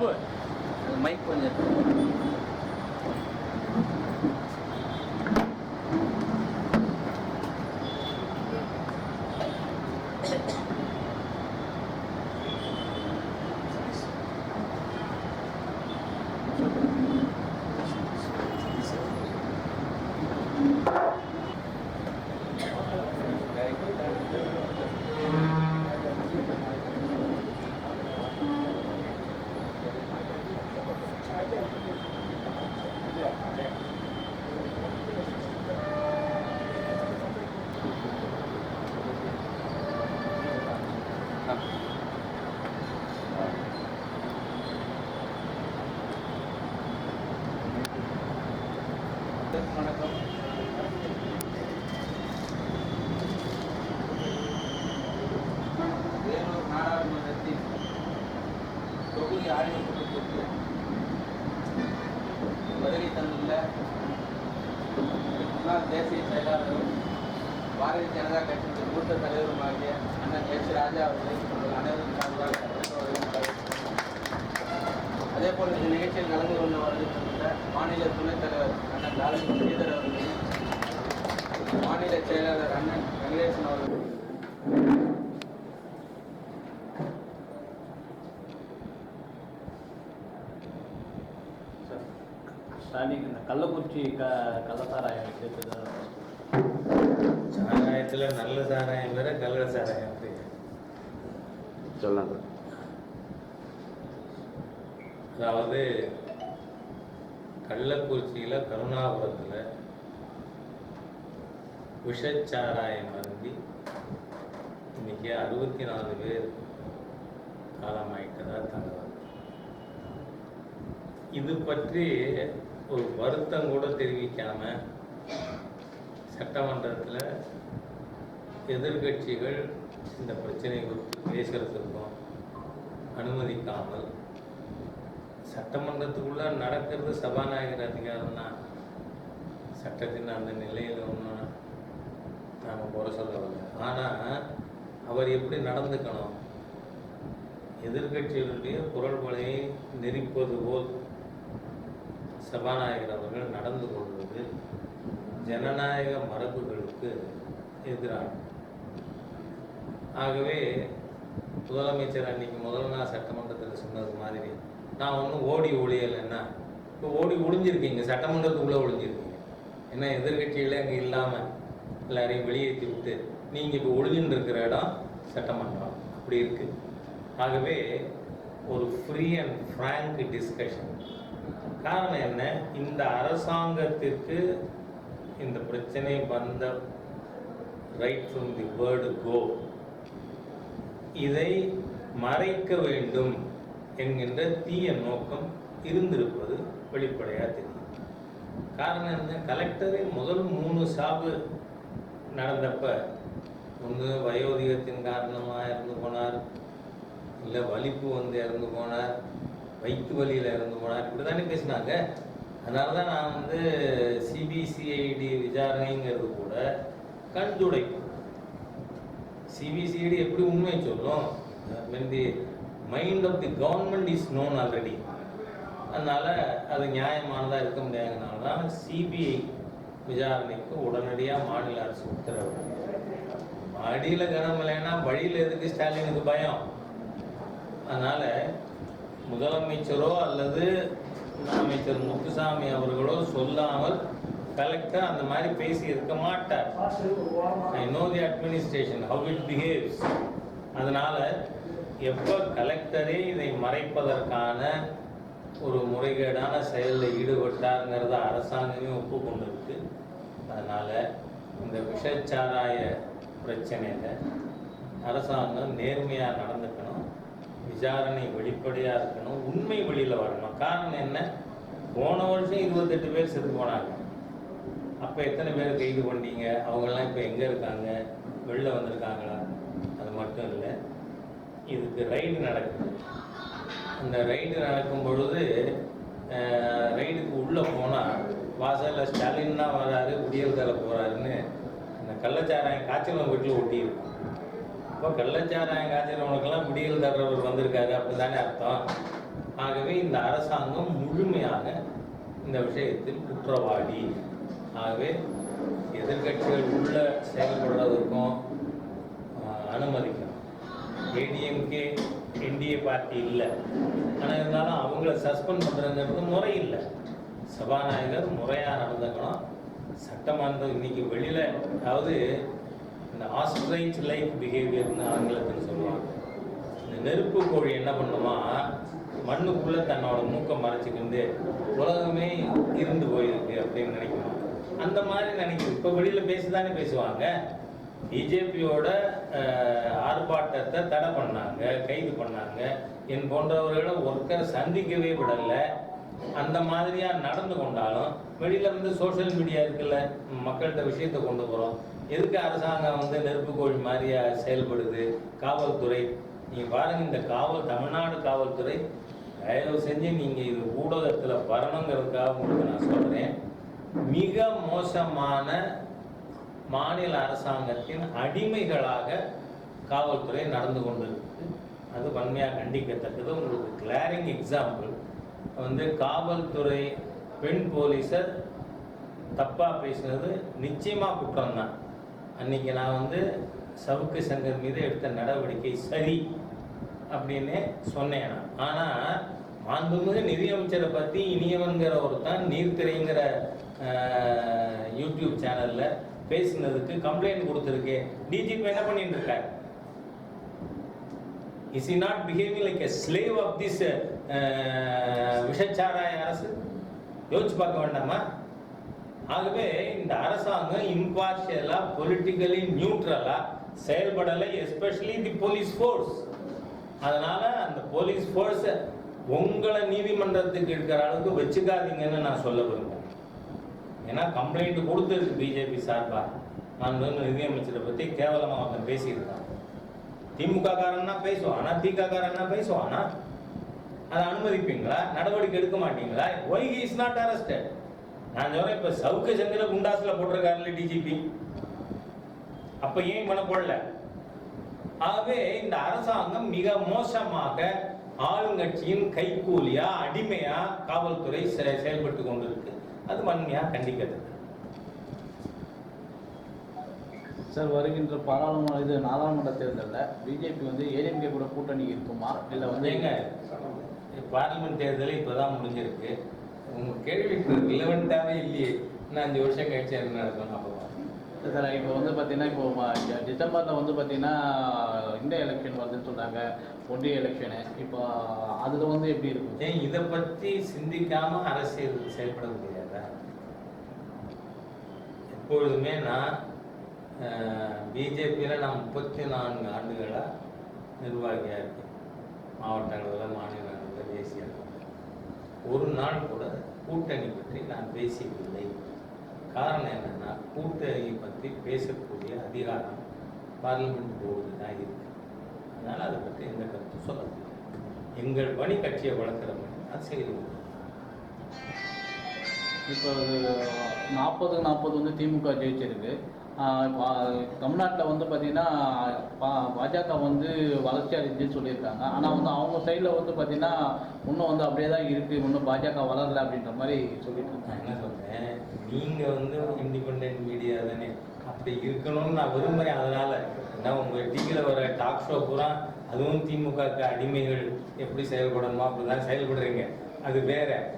Babu mike கொஞ்சம் வணக்கம் பாரதிய ஜனதா கட்சியின் மூத்த தலைவருமாகிய அண்ணன் எச் ராஜா அவர்களை உங்கள் அனைவரும் சார்பாக அதே போல் இந்த நிகழ்ச்சியில் கலந்து கொண்டு வருகின்ற மாநில துணைத் தலைவர் அண்ணன் லாலு ஸ்ரீதர் அவர்களையும் மாநில செயலாளர் அண்ணன் வெங்கடேசன் அவர்கள் ஸ்டாலின் இந்த கள்ளக்குறிச்சி க கள்ளசாராயம் கேட்குது சாராயத்தில் நல்ல சாராயம் வேற கள்ள சாராயம். சொல்லுங்க அதாவது கள்ளக்குறிச்சியில் கருணாபுரத்தில் விஷச்சாராயம் அருந்தி இன்னைக்கு அறுபத்தி நாலு பேர் காலமாயிட்டதா தகவல் இது பற்றி ஒரு வருத்தம் கூட தெரிவிக்காம சட்டமன்றத்தில் எதிர்கட்சிகள் இந்த பிரச்சனை குறித்து பேசுகிறதுக்கும் அனுமதிக்காமல் சட்டமன்றத்துக்குள்ளே நடக்கிறது சபாநாயகர் அதிகாரம் தான். சட்டத்தின் அந்த நிலையில் ஒன்றும் நாம் குறை சொல்லவில்லை. ஆனால் அவர் எப்படி நடந்துக்கணும்? எதிர்கட்சிகளுடைய குரல்களை நெரிப்பது போல் சபாநாயகர் அவர்கள் நடந்து கொள்வது ஜனநாயக மரபுகளுக்கு எதிரானது. ஆகவே முதலமைச்சர் அன்னைக்கு முதல் நாள் சட்டமன்றத்தில் சொன்னது மாதிரி நான் ஒன்றும் ஓடி ஒளியலைன்னா இப்போ ஓடி ஒளிஞ்சிருக்கீங்க சட்டமன்றத்துக்குள்ளே ஒழிஞ்சிருக்கீங்க ஏன்னா எதிர்கட்சிகளே அங்கே இல்லாமல் எல்லாரையும் வெளியேற்றி விட்டு நீங்கள் இப்போ ஒளிஞ்சுன்னு இருக்கிற இடம் சட்டமன்றம். அப்படி இருக்குது ஆகவே ஒரு ஃப்ரீ அண்ட் ஃப்ராங்க் டிஸ்கஷன் காரணம் என்ன? இந்த அரசாங்கத்திற்கு இந்த பிரச்சனை வந்த right from the word go இதை மறைக்க வேண்டும் என்கின்ற தீய நோக்கம் இருந்திருப்பது வெளிப்படையாக தெரியும். காரணம் என்ன? கலெக்டரே முதல் மூணு சாவு நடந்தப்ப ஒன்று வயோதிகத்தின் காரணமாக இறந்து போனார் இல்லை வலிப்பு வந்து இறந்து போனார் வயிற்று வலியில் இறந்து போனார் இப்படி தானே பேசினாங்க. அதனால தான் நான் வந்து சிபிசிஐடி விசாரணைங்கிறது கூட கண் துடைப்பு சிபிசிஐடி எப்படி உண்மை சொல்லும்? when the mind of the government is known already அதனால் அது நியாயமானதாக இருக்க முடியாதனால தான் சிபிஐ விசாரணைக்கு உடனடியாக மாநில அரசு உத்தரவு. அடியில் கனம் இல்லைன்னா வழியில் எதுக்கு ஸ்டாலினுக்கு பயம்? அதனால் முதலமைச்சரோ அல்லது அமைச்சர் முத்துசாமி அவர்களோ சொல்லாமல் கலெக்டர் அந்த மாதிரி பேசி இருக்க மாட்டார். I know the administration how it behaves அதனால் எப்போ கலெக்டரே இதை மறைப்பதற்கான ஒரு முறைகேடான செயலில் ஈடுபட்டாருங்கிறத அரசாங்கமே ஒப்புக்கொண்டிருக்கு. அதனால் இந்த விஷச்சாராய பிரச்சனையில் அரசாங்கம் நேர்மையாக நடந்துக்கணும் விசாரணை வெளிப்படையாக இருக்கணும் உண்மை வெளியில் வரணும். காரணம் என்ன? போன வருஷம் இருபத்தெட்டு பேர் செத்து போனாங்க. அப்போ எத்தனை பேர் கைது பண்ணீங்க அவங்கெல்லாம் இப்போ எங்கே இருக்காங்க? வெளில வந்திருக்காங்களா? அது மட்டும் இல்லை. இதுக்கு ரைடு நடக்குது. அந்த ரைடு நடக்கும் பொழுது ரைடுக்கு உள்ளே போனால் வாசலில் ஸ்டாலின் தான் வராரு விடியல் போகிறாருன்னு அந்த கள்ளச்சாராயம் காய்ச்சல் வீட்டில் ஒட்டியிருக்கும் இப்போ கள்ளச்சாராயம் காய்ச்சலவனுக்கெல்லாம் குடியல் தர்றவர் வந்திருக்காரு அப்படி தானே அர்த்தம்? ஆகவே இந்த அரசாங்கம் முழுமையாக இந்த விஷயத்தில் குற்றவாளி. ஆகவே எதிர்க்கட்சிகள் உள்ள செயல்படுறதற்கும் அனுமதிக்கணும். ஏடிஎம்கே என்டிஏ பார்ட்டி இல்லை. ஆனால் இருந்தாலும் அவங்கள சஸ்பெண்ட் பண்ணுறதுங்கிறது முறை இல்லை. சபாநாயகர் முறையாக நடந்துக்கணும். சட்டமன்றம் இன்னைக்கு வெளியில் அதாவது இந்த ஆஸ்ட்ரைச் லைஃப் பிஹேவியர்னு ஆங்கிலத்தில் சொல்லுவாங்க. இந்த நெருப்பு கோழி என்ன பண்ணுமா மண்ணுக்குள்ளே தன்னோட மூக்கை மறைச்சிக்கிண்டு உலகமே இருந்து போயிருக்கு அப்படின்னு நினைக்கணும். அந்த மாதிரி நினைக்குது இப்போ வெளியில் பேசிதானே பேசுவாங்க. பிஜேபியோட ஆர்ப்பாட்டத்தை தடை பண்ணாங்க கைது பண்ணாங்க. என் போன்றவர்களை ஒருத்தரை சந்திக்கவே விடலை. அந்த மாதிரியா நடந்து கொண்டாலும் வெளியில வந்து சோஷியல் மீடியா இருக்குல்ல மக்கள்கிட்ட விஷயத்தை கொண்டு போறோம். எதுக்கு அரசாங்கம் வந்து நெருப்பு கோழி மாதிரியா செயல்படுது? காவல்துறை நீங்கள் பாருங்க இந்த காவல் தமிழ்நாடு காவல்துறை தயவு செஞ்சு நீங்க இது ஊடகத்துல வரணுங்கிறதுக்காக உங்களுக்கு நான் சொல்றேன். மிக மோசமான மாநில அரசாங்கத்தின் அடிமைகளாக காவல்துறை நடந்து கொண்டிருக்கு. அது வன்மையாக கண்டிக்கத்தக்கது. உங்களுக்கு கிளாரிங் எக்ஸாம்பிள் வந்து காவல்துறை பெண் போலீஸர் தப்பாக பேசுனது நிச்சயமாக குற்றம் தான் அன்னைக்கு நான் வந்து சவுக்கு சங்கர் மீது எடுத்த நடவடிக்கை சரி அப்படின்னு சொன்னேன் நான். ஆனா மாண்புமிகு நிதியமைச்சரை பற்றி இனியவன்கிற ஒருத்தன் நீர்த்திரைங்கிற யூடியூப் சேனலில் பேசினதுக்கு கம்ப்ளைண்ட் கொடுத்துருக்கு. டிஜிபி என்ன பண்ணிட்டு இருக்கார் is he not behaving like a slave of this விஷச்சாராய அரசு? யோசிச்சு பார்க்க வேண்டாமா? ஆகவே இந்த அரசாங்கம் இம்பார்ஷியலா பொலிட்டிக்கலி நியூட்ரலா செயல்படலை எஸ்பெஷலி தி போலீஸ் ஃபோர்ஸ் அதனால அந்த போலீஸ் ஃபோர்ஸை உங்களை நீதிமன்றத்துக்கு இருக்கிற அளவுக்கு வச்சுக்காதீங்கன்னு நான் சொல்ல விரும்புகிறேன் ஏன்னா கம்ப்ளைண்ட் கொடுத்துருக்கு பிஜேபி சார்பாக நான் வந்து நிதியமைச்சரை பற்றி கேவலமாக அவன் பேசியிருக்கான். திமுக காரன்னா பேசுவான். ஆனால் திக காரன்னா பேசுவானா அதை அனுமதிப்பீங்களா? நடவடிக்கை எடுக்க மாட்டீங்களா? ஒய் இஸ் நாட் அரெஸ்டட் நான் சொல்றேன் இப்போ சவுக்கு சந்திர குண்டாஸில் போட்டிருக்காருல்ல டிஜிபி அப்போ ஏன் பண்ண போடல ஆகவே இந்த அரசாங்கம் மிக மோசமாக ஆளுங்கட்சியின் கைக்கூலியா அடிமையா காவல்துறை செயல்பட்டு கொண்டிருக்கு. அது வன்மையா கண்டிக்கிறது சார் வருகின்ற பாராளுமன்ற இது நாடாளுமன்ற தேர்தலில் பிஜேபி வந்து ஏடிஎம்கே கூட கூட்டணி இருக்குமா? இல்லை வந்து ஏங்க பார்லிமெண்ட் தேர்தலே இப்பதான் முடிஞ்சிருக்கு. உங்க கேள்விக்கு ரிலவெண்ட்டாவே இல்லையே. இன்னும் அஞ்சு வருஷம் கழிச்சு என்ன நடக்கும்? சார் இப்போ வந்து பார்த்தீங்கன்னா இப்போ டிசம்பரில் வந்து பார்த்தீங்கன்னா இந்த எலெக்ஷன் வருதுன்னு சொல்கிறாங்க ஒன்றிய எலெக்ஷனு இப்போ அதில் வந்து எப்படி இருக்கும்? ஏன் இதை பற்றி சிந்திக்காம அரசியல் செயல்பட முடியாதா? எப்பொழுதுமே நான் பிஜேபியில் நான் முப்பத்தி நான்கு ஆண்டுகளாக நிர்வாகியாக இருக்கேன். மாவட்ட அளவில் மாநில அளவில் தேசிய அளவில். ஒரு நாள் கூட கூட்டணி பற்றி நான் பேசியதில்லை. காரணம் என்னன்னா கூட்டணி பற்றி பேசக்கூடிய அதிகாரம் பார்லிமெண்ட் போர்டு தான் இருக்குது அதனால் அதை பற்றி எந்த கருத்தும் சொல்ல முடியாது எங்கள் பணி கட்சியை வளர்க்குற மாதிரி தான் செய்து இப்போ நாற்பது நாற்பது வந்து திமுக ஜெயிச்சிருக்கு. தமிழ்நாட்டில் வந்து பார்த்தீங்கன்னா பா- பாஜக வந்து வளர்ச்சி அடைஞ்சுன்னு சொல்லியிருக்காங்க. ஆனால் வந்து அவங்க சைடில் வந்து பார்த்தீங்கன்னா இன்னும் வந்து அப்படியே தான் இருக்குது இன்னும் பாஜக வளரல அப்படின்ற மாதிரி சொல்லிட்டு இருக்காங்க. என்ன சொல்கிறேன் நீங்கள் வந்து இண்டிபெண்ட் மீடியா தானே. அப்படி இருக்கணும்னு நான் விரும்புகிறேன் அதனால ஏன்னா உங்கள் டிவியில் வர டாக் ஷோ பூரா அதுவும் திமுக அடிமைகள் எப்படி செயல்படணுமோ அப்படிதான் செயல்படுறீங்க. அது வேறு.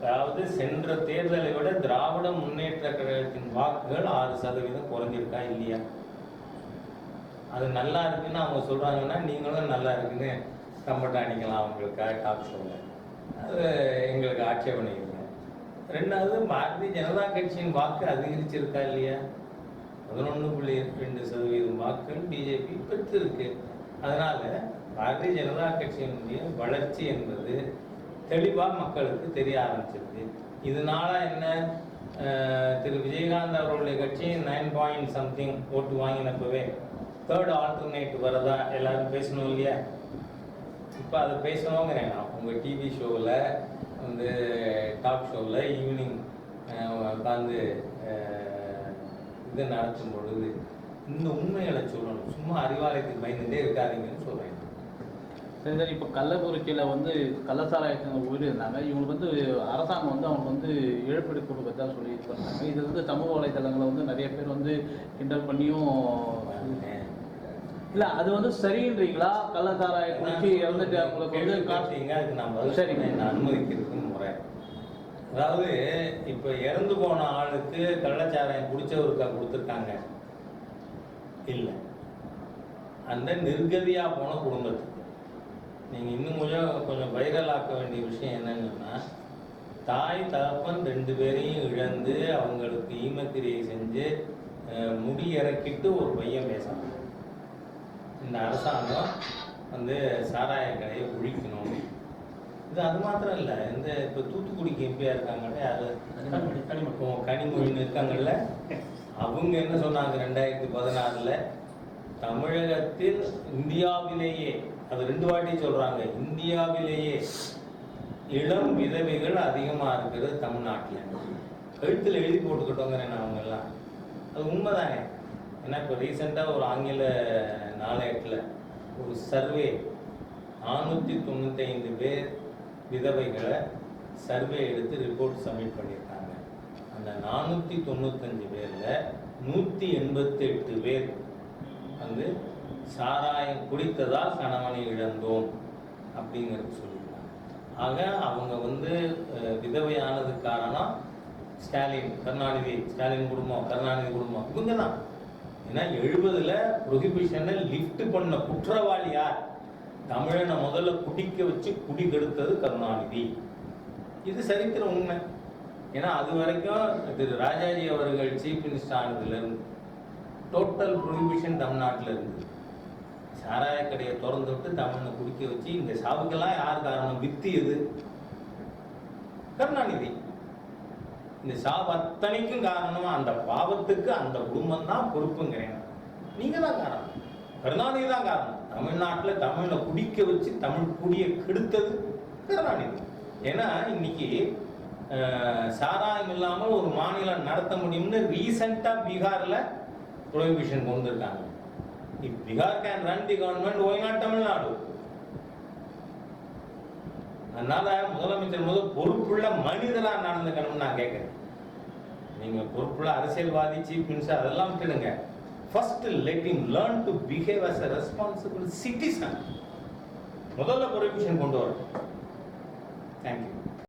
அதாவது சென்ற தேர்தலை விட திராவிட முன்னேற்ற கழகத்தின் வாக்குகள் ஆறு சதவீதம் குறைஞ்சிருக்கா இல்லையா? அது நல்லா இருக்குன்னு அவங்க சொல்றாங்கன்னா நீங்களும் நல்லா இருக்குன்னு கம்பட்ட அடிக்கலாம் அவங்களுக்காக டாக் சொல்ல அது எங்களுக்கு ஆட்சேபனை இல்லை. ரெண்டாவது பாரதிய ஜனதா கட்சியின் வாக்கு அதிகரிச்சிருக்கா இல்லையா? பதினொன்று புள்ளி ரெண்டு சதவீதம் வாக்குகள் பிஜேபி பெற்றிருக்கு. அதனால பாரதிய ஜனதா கட்சியினுடைய வளர்ச்சி என்பது தெளிவாக மக்களுக்கு தெரிய ஆரம்பிச்சிருக்கு இதனால என்ன? திரு விஜயகாந்த் அவர்களுடைய கட்சி நைன் பாயிண்ட் சம்திங் ஓட்டு வாங்கினப்பவே தேர்ட் ஆல்டர்னேட் வரதா எல்லாரும் பேசணும் இல்லையா? இப்போ அதை பேசணுங்கிறேன் நான். உங்கள் டிவி ஷோவில் வந்து டாக் ஷோவில் ஈவினிங் உட்காந்து இது நடத்தும் பொழுது இந்த உண்மைகளை சொல்லணும். சும்மா அறிவாலயத்துக்கு பயந்துட்டே இருக்காதீங்கன்னு சொல்கிறேன் சரி சரி. இப்போ கள்ளக்குறிச்சியில் வந்து கள்ளச்சாராயத்தின் உயிர் இருந்தாங்க. இவங்களுக்கு வந்து அரசாங்கம் வந்து அவங்க வந்து இழப்பீடு கொடுக்கறதா சொல்லி இது இது வந்து சமூக வலைதளங்களில் வந்து நிறைய பேர் வந்து கிண்டல் பண்ணியும் இல்லை அது வந்து சரின்றீங்களா கள்ளச்சாராய குடிச்சு இறந்துட்டு அவங்களுக்கு வந்து காசு கேட்டீங்க, அதுக்கு நான் பதில் சரி. அனுமதிக்கிறதுக்கு முறை. அதாவது இப்ப இறந்து போன ஆளுக்கு கள்ளச்சாராயம் குடிச்சவருக்கா கொடுத்துருக்காங்க? இல்ல. அந்த நிர்கதியா போன குடும்பத்துக்கு. நீங்க இன்னும் கொஞ்சம் கொஞ்சம் வைரல் ஆக்க வேண்டிய விஷயம் என்னன்னா தாய் தகப்பன் ரெண்டு பேரையும் இழந்து அவங்களுக்கு ஈமக்கிரியை செஞ்சு முடி இறக்கிட்டு ஒரு பையன் பேசுறான் இந்த அரசாங்கம் வந்து சாராய கடையை ஒழிக்கணும். இது அது மாத்திரம் இல்லை இந்த இப்போ தூத்துக்குடிக்கு எம்பியா இருக்காங்கல்ல யாரு? கனிமொழின்னு இருக்காங்கல்ல? அவங்க என்ன சொன்னாங்க ரெண்டாயிரத்தி பதினாறுல? தமிழகத்தில் இந்தியாவிலேயே அது ரெண்டு வாட்டி சொல்றாங்க. இந்தியாவிலேயே இளம் விதவைகள் அதிகமாக இருக்கிறது தமிழ்நாட்டில். கழுத்தில் எழுதி போட்டுக்கிட்டோங்கிறேன் நான் அவங்க எல்லாம் அது உண்மைதானே? ஏன்னா இப்போ ரீசெண்டாக ஒரு ஆங்கில நாளேட்டில் ஒரு சர்வே நானூற்றி தொண்ணூத்தைந்து பேர் விதவைகளை சர்வே எடுத்து ரிப்போர்ட் சப்மிட் பண்ணியிருக்காங்க. அந்த நானூற்றி தொண்ணூத்தஞ்சு பேரில் நூற்றி எண்பத்தெட்டு பேர் வந்து சாராயம் குடித்ததால் கணவனை இழந்தோம் அப்படிங்கிறது சொல்லியிருக்காங்க. ஆக அவங்க வந்து விதவையானது காரணம் ஸ்டாலின் கருணாநிதி ஸ்டாலின் குடும்பம் கருணாநிதி குடும்பம் இவங்க தான் ஏன்னா எழுபதுல ப்ரொஹிபிஷனை லிஃப்ட் பண்ண குற்றவாளி யார்? தமிழனை முதல்ல குடிக்க வச்சு குடி கெடுத்தது கருணாநிதி. இது சரித்திர உண்மை. ஏன்னா அது வரைக்கும் திரு ராஜாஜி அவர்கள் சீஃப் மினிஸ்டர் ஆனதுல இருந்து டோட்டல் ப்ரொஹிபிஷன் தமிழ்நாட்டில் இருந்தது. சாராய கடையை திறந்து விட்டு தமிழனை குடிக்க வச்சு இந்த சாவுக்கெல்லாம் யார் காரணம்? வித்து எது? கருணாநிதி. இந்த சாவு அத்தனைக்கும் காரணம் அந்த பாவத்துக்கு அந்த குடும்பம் தான் பொறுப்புங்கிறேன். நீங்க தான் காரணம். கருணாநிதி தான் காரணம். தமிழ்நாட்டில் தமிழை குடிக்க வச்சு தமிழ் குடியை கெடுத்தது கருணாநிதி. ஏன்னா இன்னைக்கு சாராயம் இல்லாமல் ஒரு மாநிலம் நடத்த முடியும்னு ரீசெண்டாக பீகாரில் ப்ரொஹிபிஷன் கொண்டு வந்திருக்காங்க if can run the government why not Tamil Nadu அதனால முதலமைச்சர் முதல் பொறுப்புள்ள மனிதனா நடந்துக்கணும்னு நான் கேட்குறேன். நீங்க பொறுப்புள்ள அரசியல்வாதி சீஃப் மினிஸ்டர் அதெல்லாம் விட்டுடுங்க first let him learn to behave as a responsible citizen முதல்ல ப்ரொஹிபிஷன் கொண்டு வரணும். Thank you